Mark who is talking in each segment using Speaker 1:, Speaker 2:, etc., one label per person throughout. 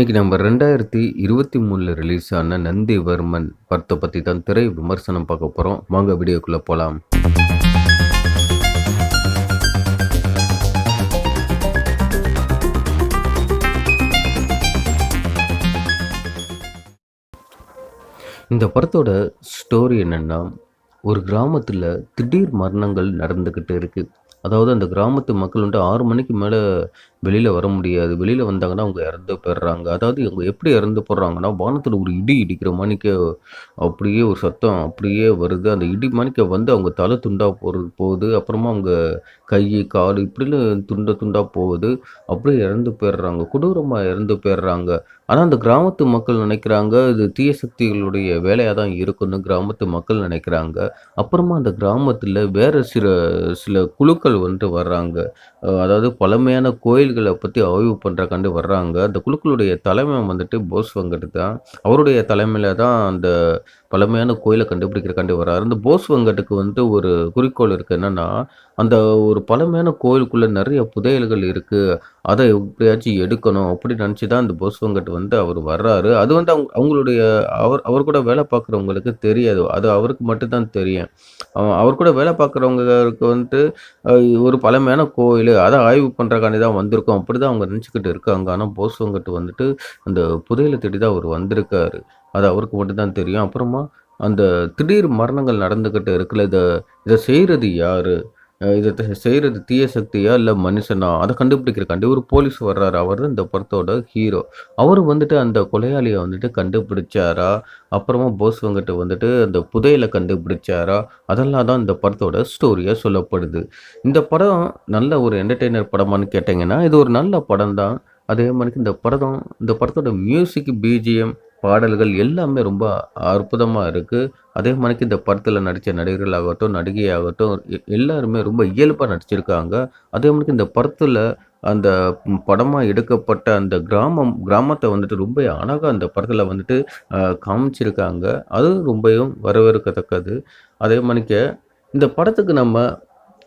Speaker 1: இன்றைக்கி நம்ம ரெண்டாயிரத்தி இருபத்தி மூணில் ரிலீஸ் ஆன நந்திவர்மன் படத்தை பற்றி தான் திரை விமர்சனம் பார்க்க போகிறோம் வாங்க வீடியோக்குள்ளே போகலாம் இந்த படத்தோட ஸ்டோரி என்னென்னா ஒரு கிராமத்தில் திடீர் மரணங்கள் நடந்துக்கிட்டு இருக்குது அதாவது அந்த கிராமத்து மக்கள் வந்துட்டு ஆறு மணிக்கு மேலே வெளியில் வர முடியாது. வெளியில் வந்தாங்கன்னா அவங்க இறந்து போயிடுறாங்க. அதாவது அவங்க எப்படி இறந்து போடுறாங்கன்னா வானத்தில் ஒரு இடி இடிக்கிற மணிக்கு அப்படியே ஒரு சத்தம் அப்படியே வருது. அந்த இடி மணிக்க வந்து அவங்க தலை துண்டாக போகிறது போகுது. அப்புறமா அவங்க கை கால் இப்படின்னு துண்டை துண்டாக போகுது. அப்படியே இறந்து போயிடுறாங்க. கொடூரமாக இறந்து போயிடுறாங்க. ஆனால் அந்த கிராமத்து மக்கள் நினைக்கிறாங்க இது தீய சக்திகளுடைய வேலையாக தான் இருக்குன்னு கிராமத்து மக்கள் நினைக்கிறாங்க. அப்புறமா அந்த கிராமத்தில் வேறு சில சில குழுக்கள் வந்துட்டு வர்றாங்க. அதாவது பழமையான கோயில்களை பற்றி ஆய்வு பண்ணுறக்காண்டு வர்றாங்க. அந்த குழுக்களுடைய தலைமை வந்துட்டு போஸ் வங்கட்டு தான். அவருடைய தலைமையில் தான் அந்த பழமையான கோயிலை கண்டுபிடிக்கிறக்காண்டி வர்றாரு. அந்த போஸ் வங்கட்டுக்கு வந்துட்டு ஒரு குறிக்கோள் இருக்குது என்னென்னா அந்த ஒரு பழமையான கோயிலுக்குள்ளே நிறைய புதையல்கள் இருக்குது அதை எப்படியாச்சும் எடுக்கணும் அப்படி நினச்சி தான் அந்த போஸ் வங்கட்டு வந்து அவர் வர்றாரு. அது வந்து அவங்க அவங்களுடைய அவர் அவர் கூட வேலை பார்க்குறவங்களுக்கு தெரியாது. அது அவருக்கு மட்டும்தான் தெரியும். அவன் அவர் கூட வேலை பார்க்குறவங்களுக்கு வந்துட்டு ஒரு பழமையான கோயில் அதை ஆய்வு பண்ணுறக்காண்டி தான் வந்திருக்கோம். அப்படி தான் அவங்க நினச்சிக்கிட்டு இருக்காங்க. ஆனால் போஸ்வங்கிட்ட வந்துட்டு அந்த புதையலை தேடி தான் அவர் வந்திருக்காரு. அது அவருக்கு மட்டும்தான் தெரியும். அப்புறமா அந்த திடீர் மரணங்கள் நடந்துக்கிட்டு இருக்குல்ல இதை இதை செய்கிறது யார்? இதை செய்கிறது தீய சக்தியா இல்லை மனுஷனா? அதை கண்டுபிடிக்கிறக்காண்டி ஒரு போலீஸ் வர்றாரு. அவர் இந்த படத்தோட ஹீரோ அவர் வந்துட்டு அந்த கொலையாளியை வந்துட்டு கண்டுபிடிச்சாரா? அப்புறமா போஸ் வந்துட்டு வந்துட்டு அந்த புதையலை கண்டுபிடிச்சாரா? அதெல்லாம் தான் இந்த படத்தோட ஸ்டோரியாக சொல்லப்படுது. இந்த படம் நல்ல ஒரு என்டர்டெய்னர் படமான்னு கேட்டிங்கன்னா இது ஒரு நல்ல படம் தான் அதே மாதிரி இந்த படம் இந்த படத்தோட மியூசிக் பிஜிஎம் பாடல்கள் எல்லாமே ரொம்ப அற்புதமாக இருக்குது அதே மாதிரி இந்த படத்தில் நடித்த நடிகர்களாகட்டும் நடிகையாகட்டும் எ- எல்லாருமே ரொம்ப இயல்பாக நடிச்சிருக்காங்க. அதே மாதிரி இந்த படத்தில் அந்த படமாக எடுக்கப்பட்ட அந்த கிராமம் கிராமத்தை வந்துட்டு ரொம்ப அழகாக அந்த படத்தில் வந்துட்டு காமிச்சிருக்காங்க. அது ரொம்பவும் வரவேற்கத்தக்கது. அதே மாதிரிக்க இந்த படத்துக்கு நம்ம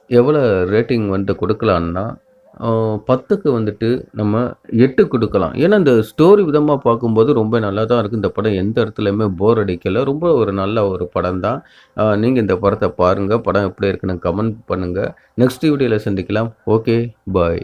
Speaker 1: எவ்வளோ ரேட்டிங் வந்துட்டு கொடுக்கலான்னா பத்துக்கு வந்துட்டு நம்ம எட்டு கொடுக்கலாம். ஏன்னா இந்த ஸ்டோரி விதமாக பார்க்கும்போது ரொம்ப நல்லா தான் இருக்குது இந்த படம் எந்த இடத்துலையுமே போர் அடிக்கலை. ரொம்ப ஒரு நல்ல ஒரு படம் தான். நீங்கள் இந்த படத்தை பாருங்கள் படம் எப்படி இருக்குன்னு கமெண்ட் பண்ணுங்கள் நெக்ஸ்ட் வீடியோவில் சந்திக்கலாம். Okay bye